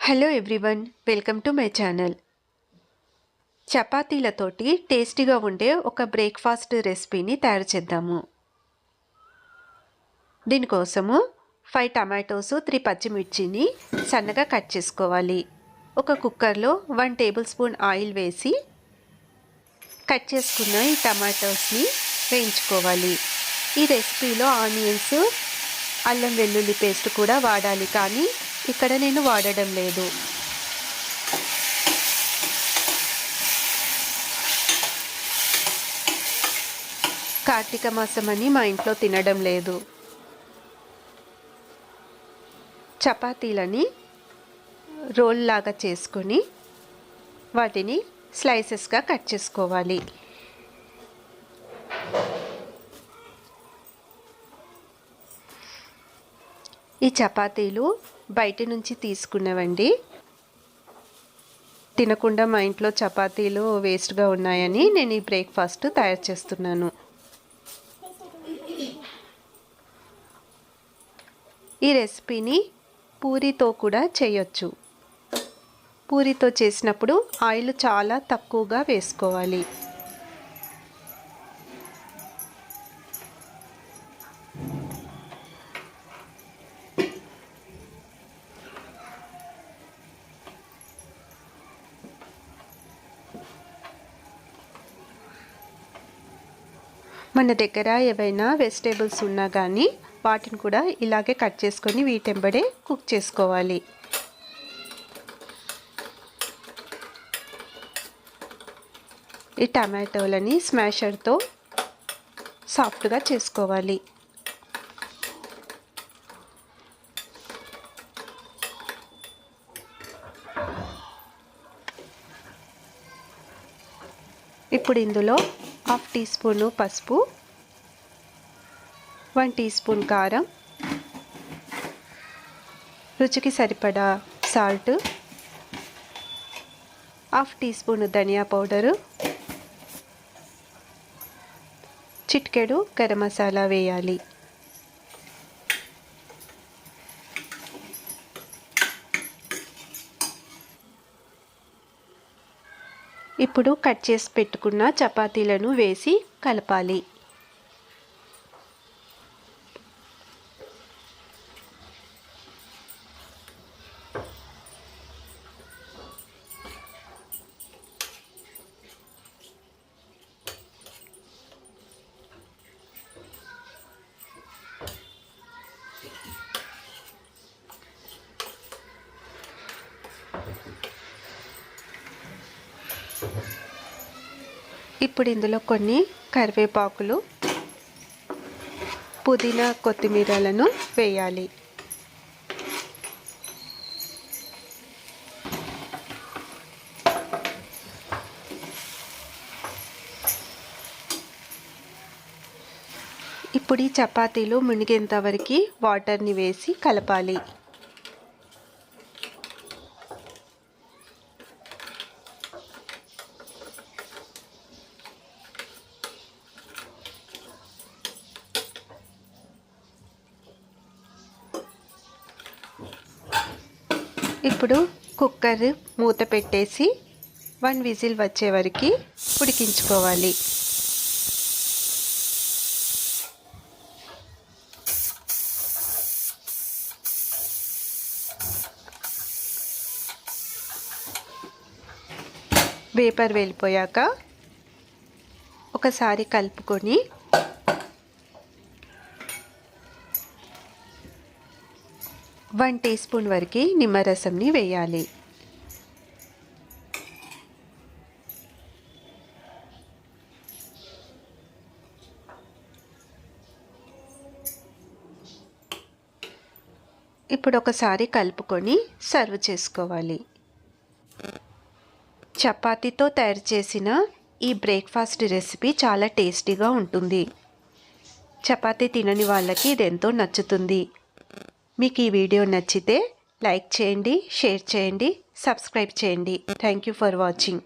Hello everyone welcome to my channel చపాతీలతోటి టేస్టీగా ఉండే ఒక బ్రేక్ఫాస్ట్ రెసిపీని తయారు చేద్దాము. దీనికోసము ఫైవ్ టమాటోస్ త్రీ పచ్చిమిర్చిని సన్నగా కట్ చేసుకోవాలి. ఒక కుక్కర్లో వన్ టేబుల్ స్పూన్ ఆయిల్ వేసి కట్ చేసుకున్న ఈ టమాటోస్ని వేయించుకోవాలి. ఈ రెసిపీలో ఆనియన్స్ అల్లం వెల్లుల్లి పేస్ట్ కూడా వాడాలి కానీ ఇక్కడ నేను వాడడం లేదు. కార్తీక మాసం అని మా ఇంట్లో తినడం లేదు. చపాతీలని రోల్ లాగా చేసుకొని వాటిని స్లైసెస్గా కట్ చేసుకోవాలి. ఈ చపాతీలు బయట నుంచి తీసుకున్నవండి. తినకుండా మా ఇంట్లో చపాతీలు వేస్ట్గా ఉన్నాయని నేను ఈ బ్రేక్ఫాస్ట్ తయారు చేస్తున్నాను. ఈ రెసిపీని పూరితో కూడా చేయొచ్చు. పూరితో చేసినప్పుడు ఆయిల్ చాలా తక్కువగా వేసుకోవాలి. మన దగ్గర ఏవైనా వెజిటేబుల్స్ ఉన్నా కానీ వాటిని కూడా ఇలాగే కట్ చేసుకొని వీటెంబడే కుక్ చేసుకోవాలి. ఈ టమాటోలని స్మాషర్తో సాఫ్ట్గా చేసుకోవాలి. ఇప్పుడు ఇందులో హాఫ్ టీ స్పూను పసుపు వన్ టీ స్పూన్ కారం రుచికి సరిపడా సాల్ట్ హాఫ్ టీ స్పూన్ ధనియా పౌడరు చిట్కెడు గరం మసాలా వేయాలి. ఇప్పుడు కట్ చేసి పెట్టుకున్న చపాతీలను వేసి కలపాలి. ఇప్పుడు ఇందులో కొన్ని కరివేపాకులు పుదీనా కొత్తిమీరలను వేయాలి. ఇప్పుడు ఈ చపాతీలు మునిగేంత వరకు వాటర్ని వేసి కలపాలి. ఇప్పుడు కుక్కర్ మూత పెట్టేసి వన్ విజిల్ వచ్చే వరకు ఉడికించుకోవాలి. వేపర్ వెళ్ళిపోయాక ఒకసారి కలుపుకొని వన్ టీ స్పూన్ వరకు నిమ్మరసంని వేయాలి. ఇప్పుడు ఒకసారి కలుపుకొని సర్వ్ చేసుకోవాలి. చపాతీతో తయారు చేసిన ఈ బ్రేక్ఫాస్ట్ రెసిపీ చాలా టేస్టీగా ఉంటుంది. చపాతీ తినని వాళ్ళకి ఇది ఎంతో నచ్చుతుంది. మీకు ఈ వీడియో నచ్చితే లైక్ చేయండి షేర్ చేయండి సబ్స్క్రైబ్ చేయండి. Thank you for watching